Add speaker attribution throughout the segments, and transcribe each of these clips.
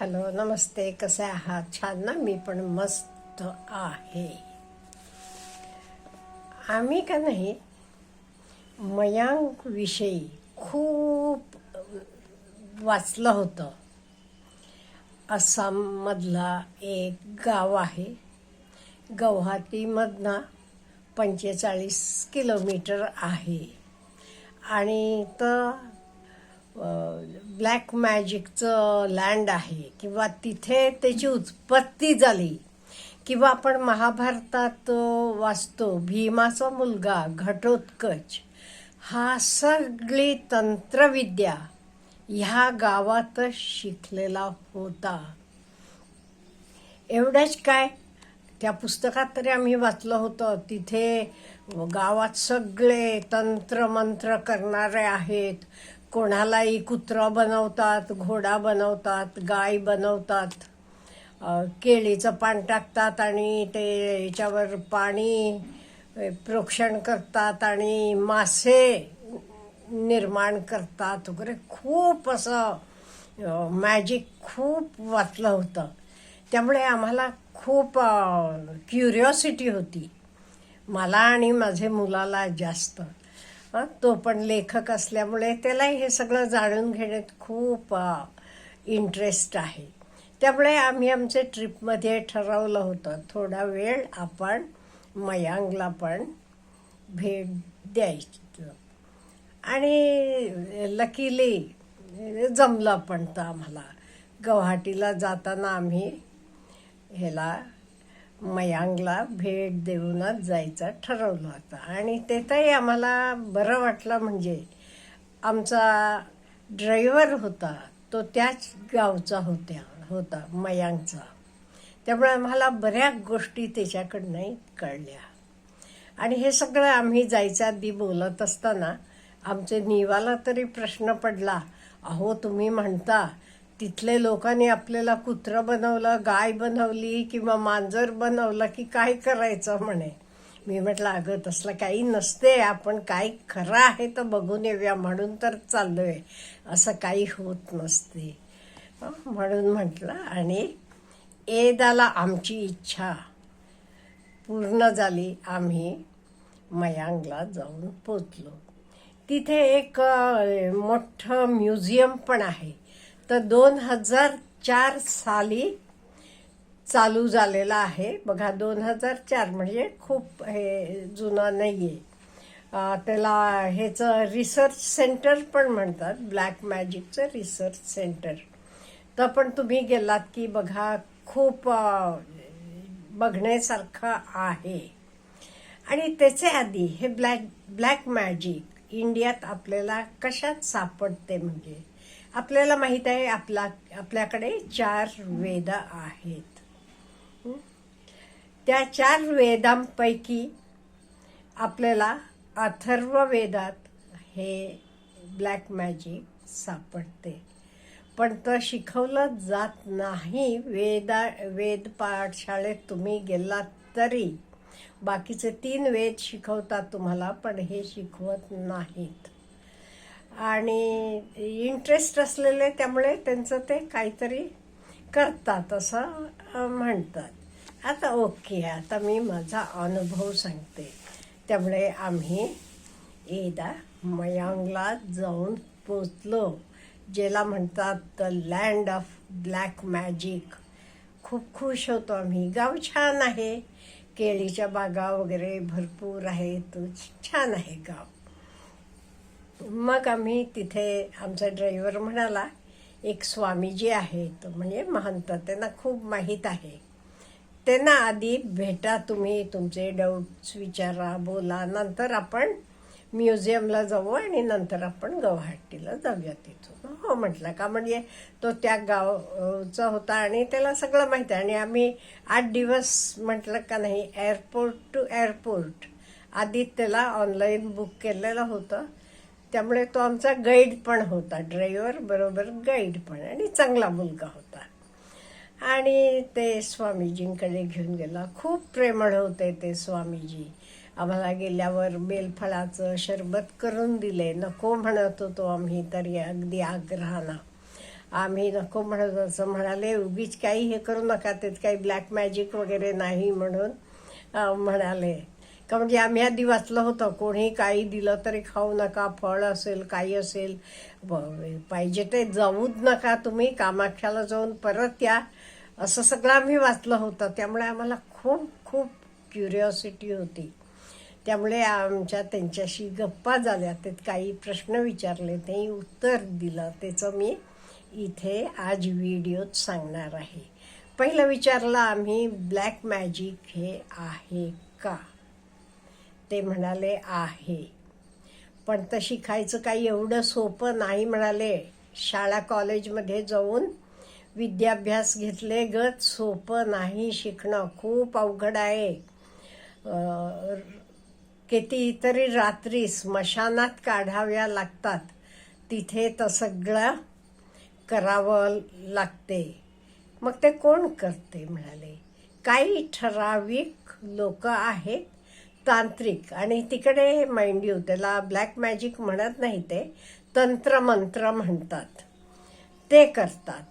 Speaker 1: Hello नमस्ते कसे आहात? छान ना? मी पण मस्त आहे. आम्ही का नाही मयांकविषयी खूप वाचलं होतं. आसाममधला एक गाव आहे. गौहाटीमधनं पंचेचाळीस किलोमीटर आहे. आणि तर ब्लॅक मॅजिकचं लँड आहे किंवा तिथे त्याची उत्पत्ती झाली किंवा आपण महाभारतात वाचतो भीमाचा मुलगा घटोत्कच हा सगळी तंत्रविद्या ह्या गावातच शिकलेला होता. एवढंच काय? त्या पुस्तकात तरी आम्ही वाचलं होतं तिथे गावात सगळे तंत्रमंत्र करणारे आहेत कोणालाही कुत्रा बनवतात घोडा बनवतात गाय बनवतात. केळीचं पान टाकतात आणि ते याच्यावर पाणी प्रोक्षण करतात आणि मासे निर्माण करतात वगैरे. खूप असं मॅजिक खूप वाचलं होतं. त्यामुळे आम्हाला खूप क्युरिओसिटी होती. मला आणि माझे मुलाला जास्त. तो पण लेखक असल्यामुळे त्यालाही हे सगळं जाणून घेण्यात खूप इंटरेस्ट आहे. त्यामुळे आम्ही आमच्या ट्रिपमध्ये ठरवलं होतं थोडा वेळ आपण मयांगला पण भेट द्यायचं. आणि लकीली जमलं पण तर आम्हाला. गुवाहाटीला जाताना आम्ही ह्याला मयांगला भेट देऊनच जायचं ठरवलं होतं. आणि तेथंही आम्हाला बरं वाटलं म्हणजे आमचा ड्रायव्हर होता तो त्याच गावचा होत्या होता मयांगचा. त्यामुळे आम्हाला बऱ्याच गोष्टी त्याच्याकडनं कळल्या. आणि हे सगळं आम्ही जायच्या आधी बोलत असताना आमचे निवाला तरी प्रश्न पडला अहो तुम्ही म्हणता तिथले लोकांनी आपल्याला कुत्रं बनवलं गाय बनवली किंवा मांजर बनवलं की काय करायचं म्हणे. मी म्हटलं अगं तसलं काही नसते. आपण काय खरं आहे तर बघून येऊया. म्हणून तर चाललो आहे असं काही होत नसते. म्हणून म्हटलं आणि एदाला आमची इच्छा पूर्ण झाली. आम्ही मयांगला जाऊन पोचलो. तिथे एक मोठं म्युझियम पण आहे. तर दोन हजार चार साली चालू झालेला आहे. बघा दोन हजार चार म्हणजे खूप हे जुनं नाही आहे त्याला ह्याचं रिसर्च सेंटर पण म्हणतात ब्लॅक मॅजिकचं रिसर्च सेंटर तर पण तुम्ही गेलात की बघा खूप बघण्यासारखं आहे. आणि त्याचे आधी हे ब्लॅक ब्लॅक मॅजिक इंडियात आपल्याला कशात सापडते म्हणजे? आपल्याला माहीत आहे आपला आपल्याकडे चार वेद आहेत. त्या चार वेदांपैकी आपल्याला अथर्व वेदात हे ब्लॅक मॅजिक सापडते. पण तर शिकवलं जात नाही. वेदा वेद पाठशाळेत तुम्ही गेलात तरी. बाकीचे तीन वेद शिकवतात तुम्हाला पण हे शिकवत नाहीत. आणि इंटरेस्ट असलेले त्यामुळे त्यांचं ते काहीतरी करतात असं म्हणतात. आता ओके आता मी माझा अनुभव सांगते. त्यामुळे आम्ही एकदा मयांगला जाऊन पोचलो ज्याला म्हणतात the land of black magic खूप खुश होतो आम्ही. गाव छान आहे. केळीच्या बागा वगैरे भरपूर आहेत. छान आहे गाव. मग आम्ही तिथे आमचा ड्रायव्हर म्हणाला एक स्वामीजी आहेत. म्हणजे महंत त्यांना खूप माहीत आहे. त्यांना आधी भेटा तुम्ही तुमचे डाऊट्स विचारा बोला. नंतर आपण म्युझियमला जाऊ आणि नंतर आपण गवाहाटीला जाऊया तिथून. हो म्हटलं का? म्हणजे तो त्या गावचा होता आणि त्याला सगळं माहिती आहे. आणि आम्ही आठ दिवस म्हटलं का नाही एअरपोर्ट टू एअरपोर्ट. आधी त्याला ऑनलाईन बुक केलेलं होतं. त्यामुळे तो आमचा गाईड पण होता. ड्रायव्हर बरोबर गाईड पण आणि चांगला मुलगा होता. आणि ते स्वामीजींकडे घेऊन गेला. खूप प्रेमळ होते ते स्वामीजी. आम्हाला गेल्यावर बेलफळाचं शरबत करून दिले. नको म्हणत होतो आम्ही तरी अगदी आग्रहानं. आम्ही नको म्हणत असं म्हणाले उगीच काही हे करू नका. त्यात काही ब्लॅक मॅजिक वगैरे नाही म्हणून म्हणाले. का म्हणजे आम्ही आधी वाचलं होतं. कोणी काही दिलं तरी खाऊ नका फळ असेल काही असेल पाहिजे ते जाऊच नका तुम्ही कामाख्याला जाऊन परत या. असं सगळं आम्ही वाचलं होतं. त्यामुळे आम्हाला खूप खूप क्युरिओसिटी होती. त्यामुळे आमच्या त्यांच्याशी गप्पा झाल्या. ते काही प्रश्न विचारले तेही उत्तर दिलं. त्याचं मी इथे आज व्हिडिओत सांगणार आहे. पहिलं विचारलं आम्ही ब्लॅक मॅजिक हे आहे का? ते म्हणाले आहे. पण तर शिकायचं काही एवढं सोपं नाही म्हणाले. शाळा कॉलेजमध्ये जाऊन विद्याभ्यास घेतले गत सोपं नाही शिकणं खूप अवघड आहे. कितीतरी रात्री स्मशानात काढाव्या लागतात. तिथे तर सगळं करावं लागते. मग ते कोण करते म्हणाले. काही ठराविक लोक आहेत तांत्रिक. आणि तिकडे माइंड यू त्याला ब्लॅक मॅजिक म्हणत नाही ते तंत्रमंत्र म्हणतात. ते करतात.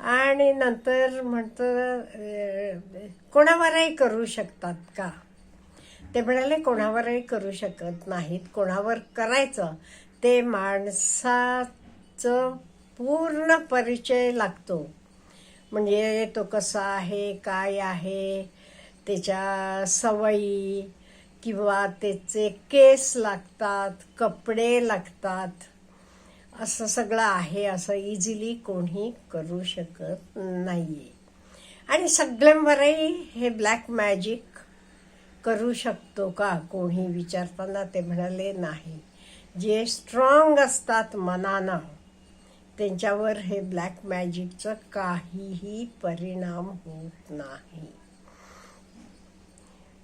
Speaker 1: आणि नंतर म्हणतं कोणावरही करू शकतात का? ते म्हणाले कोणावरही करू शकत नाहीत. कोणावर करायचं ते माणसाचं पूर्ण परिचय लागतो. म्हणजे तो कसा आहे काय आहे त्याच्या सवयी किंवा त्याचे केस लागतात कपडे लागतात. असं सगळं आहे असं इझिली कोणी करू शकत नाहीये. आणि सगळ्यांवरही हे ब्लॅक मॅजिक करू शकतो का? कोणी विचारताना ते म्हणाले नाही. जे स्ट्रॉंग असतात मनानं त्यांच्यावर हे ब्लॅक मॅजिकचं काहीही परिणाम होत नाही.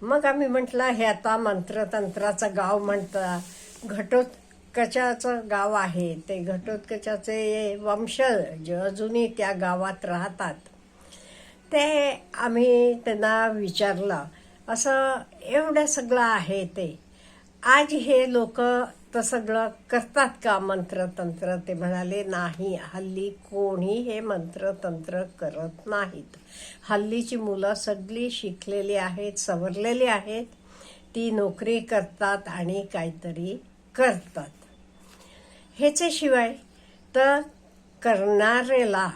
Speaker 1: मग आम्ही म्हटलं हे आता मंत्रतंत्राचं गाव म्हणतात घटोत्कचाचं गाव आहे. ते घटोत्कचाचे वंशज अजूनही त्या गावात राहतात. ते आम्ही त्यांना विचारलं. असं एवढं सगळं आहे ते. आज हे लोक तर सगळं करतात का मंत्रतंत्र? ते म्हणाले नाही हल्ली कोणी हे मंत्रतंत्र करत नाहीत. हल्लीची मुलं सगळी शिकलेली आहेत सवरलेली आहेत. ती नोकरी करतात आणि काहीतरी करतात. ह्याच्याशिवाय तर करणारेला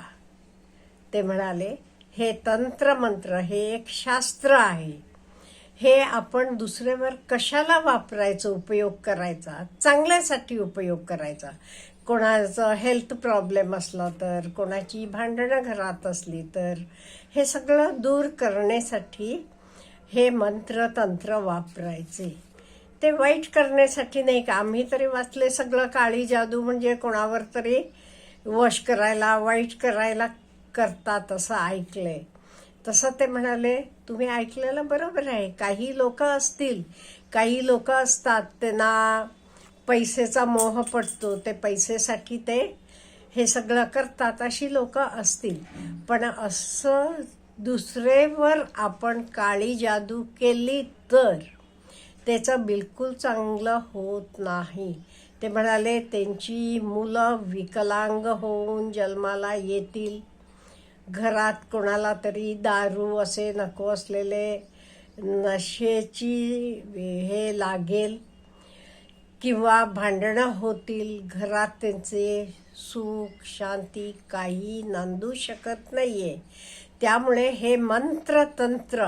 Speaker 1: ते म्हणाले हे तंत्रमंत्र हे एक शास्त्र आहे. हे आपण दुसऱ्यावर कशाला वापरायचं उपयोग करायचा? चांगल्यासाठी उपयोग करायचा. कोणाचं हेल्थ प्रॉब्लेम असला तर कोणाची भांडणं घरात असली तर हे सगळं दूर करण्यासाठी हे मंत्र तंत्र वापरायचे. ते वाईट करण्यासाठी नाही का? आम्ही तरी वाचले सगळं काळी जादू म्हणजे कोणावर तरी वश करायला वाईट करायला करतात असं ऐकलंय. तसं ते म्हणाले तुम्ही ऐकलेलं बरोबर आहे. काही लोक असतील काही लोक असतात त्यांना पैसेचा मोह पडतो. ते पैसेसाठी ते हे सगळं करतात अशी लोक असतील. पण असं दुसरेवर आपण काळी जादू केली तर त्याचं बिलकुल चांगलं होत नाही. ते म्हणाले त्यांची मुलं विकलांग होऊन जन्माला येतील. घरात कोणाला तरी दारू असे नको असलेले नशेची हे लागेल किंवा भांडणं होतील घरात त्यांचे सुख शांती काही नांदू शकत नाही आहे त्यामुळे हे मंत्र तंत्र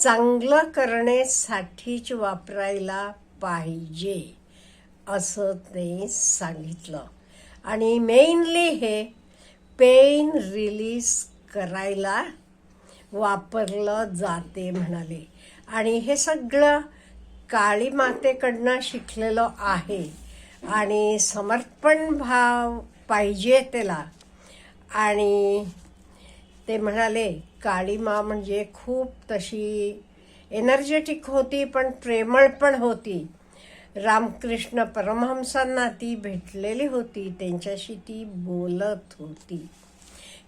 Speaker 1: चांगलं करण्यासाठीच वापरायला पाहिजे असं ते सांगितलं. आणि मेनली हे पेन रिलीज करायला वापरलं जाते म्हणाले. आणि हे सगळं काळी मातेकडनं शिकलेलं आहे. आणि समर्पण भाव पाहिजे त्याला. आणि ते म्हणाले काळीमा म्हणजे खूप तशी एनर्जेटिक होती पण प्रेमळ पण होती. रामकृष्ण परमहंसांना ती भेटलेली होती. त्यांच्याशी ती बोलत होती.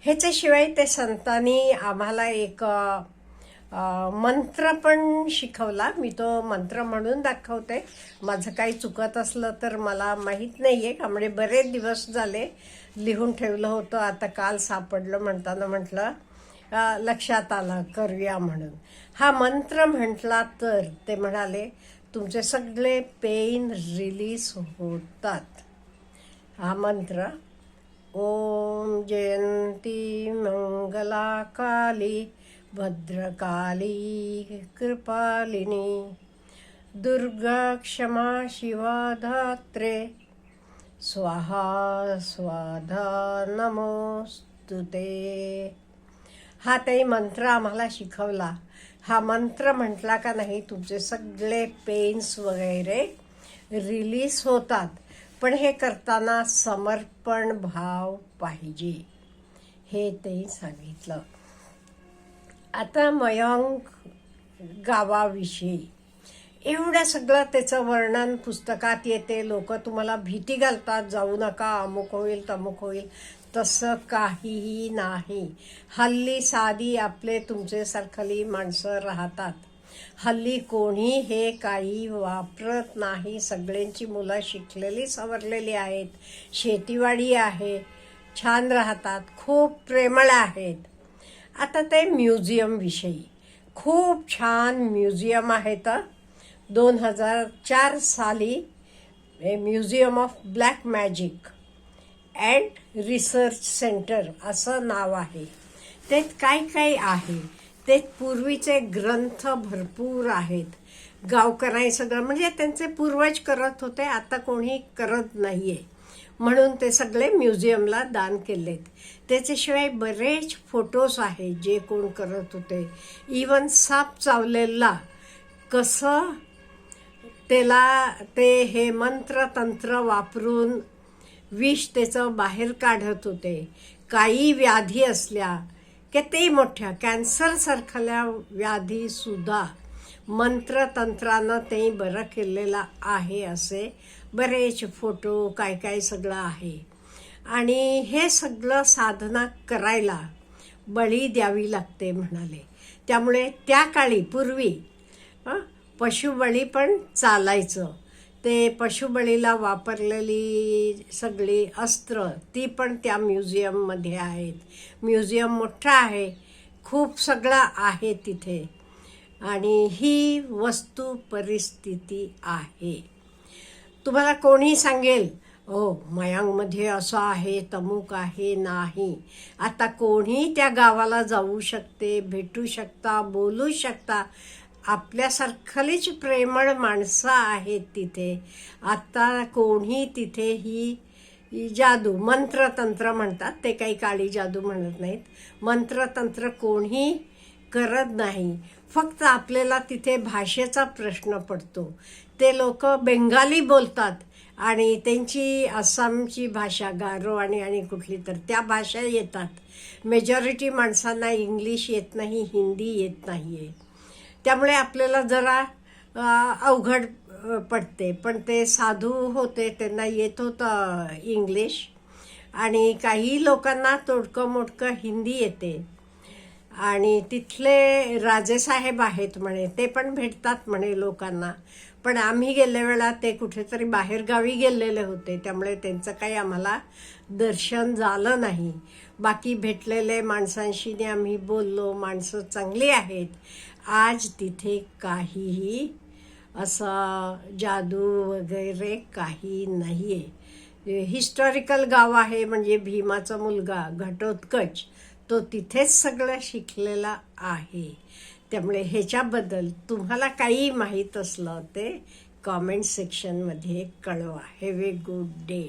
Speaker 1: ह्याच्याशिवाय ते संतांनी आम्हाला एक मंत्र पण शिकवला. मी तो मंत्र म्हणून दाखवते. माझं काही चुकत असलं तर मला माहीत नाही आहे त्यामुळे बरेच दिवस झाले लिहून ठेवलं होतं. आता काल सापडलं म्हणताना म्हटलं लक्षात आलं करूया म्हणून. हा मंत्र म्हटला तर ते म्हणाले तुमचे सगळे पेन रिलीज होतात. हा मंत्र ओम जयंती मंगला काली भद्रकाली कृपालिनी दुर्गा क्षमा शिवा धात्रे स्वाहा स्वाधा नमोस्तुते. हा ते मंत्र आम्हाला शिकवला. हा मंत्र म्हटला का नाही तुमचे सगळे पेन्स वगैरे रिलीज होतात. पण हे करताना समर्पण भाव पाहिजे. हे ते सांगितलं. आता मयंक गावाविषयी. एवढं सगळं त्याचं वर्णन पुस्तकात येते. लोक तुम्हाला भीती घालतात. जाऊ नका अमुक होईल तमुक होईल. तसं काहीही नाही. हल्ली साधी आपले तुमचे सरखली माणसं राहतात. हल्ली कोणी हे काही वापरत नाही. सगळ्यांची मुलं शिकलेली सवरलेली आहेत. शेतीवाडी आहे. छान राहतात. खूप प्रेमळ आहेत. आता ते म्युझियमविषयी खूप छान म्युझियम आहेत दोन हजार चार साली museum of black magic. And research centre असं नाव आहे. त्यात काय काय आहे? ते पूर्वीचे ग्रंथ भरपूर आहेत. गावकरांनी सगळं म्हणजे त्यांचे पूर्वज करत होते आता कोणी करत नाही आहे म्हणून ते सगळे म्युझियमला दान केलेत. त्याच्याशिवाय बरेच फोटोज आहेत जे कोण करत होते. इवन साप चावलेला कसं त्याला ते हे मंत्र तंत्र वापरून विष त्याचं बाहेर काढत होते. काही व्याधी असल्या की ते मोठ्या कॅन्सरसारख्या व्याधीसुद्धा मंत्रतंत्रानं ते बरं केलेलं आहे असे बरेच फोटो काय काय सगळं आहे. आणि हे सगळं साधना करायला बळी द्यावी लागते म्हणाले. त्यामुळे त्या काळी पूर्वी पशुबळी पण चालायचं. ते पशुबळीला वापरलेली सगळी अस्त्र ती पण त्या म्युझियममध्ये आहेत. म्युझियम मोठं आहे. खूप सगळं आहे तिथे. आणि ही वस्तू परिस्थिती आहे. तुम्हाला कोणी सांगेल हो मयांगमध्ये असं आहे तमुक आहे नाही. आता कोणी त्या गावाला जाऊ शकते भेटू शकता बोलू शकता. आपल्यासारखलीच प्रेमळ माणसं आहेत तिथे. आता कोणी तिथे ही ही जादू मंत्रतंत्र म्हणतात. ते काही काळी जादू म्हणत नाहीत. मंत्रतंत्र कोणी करत नाही. फक्त आपल्याला तिथे भाषेचा प्रश्न पडतो. ते लोक बेंगाली बोलतात आणि त्यांची आसामची भाषा गारो आणि आणि कुठली तर त्या भाषा येतात. मेजॉरिटी माणसांना इंग्लिश येत नाही हिंदी येत नाही आहे त्यामुळे आपल्याला जरा अवघड पडते. पण ते साधू होते त्यांना येत होतं इंग्लिश. आणि काही लोकांना तोडकं मोडकं हिंदी येते. आणि तिथले राजेसाहेब आहेत म्हणे ते पण भेटतात म्हणे लोकांना. पण आम्ही गेल्या वेळा ते कुठेतरी बाहेरगावी गेलेले होते त्यामुळे त्यांचं काही आम्हाला दर्शन झालं नाही. बाकी भेटलेले माणसांशीने आम्ही बोललो माणसं चांगली आहेत. आज तिथे काहीही असं जादू वगैरे काही नाही आहे हिस्टॉरिकल गाव आहे म्हणजे भीमाचा मुलगा घटोत्कच तो तिथेच सगळं शिकलेला आहे. त्यामुळे ह्याच्याबद्दल तुम्हाला काही माहीत असलं ते कॉमेंट सेक्शनमध्ये कळवा. Have a good day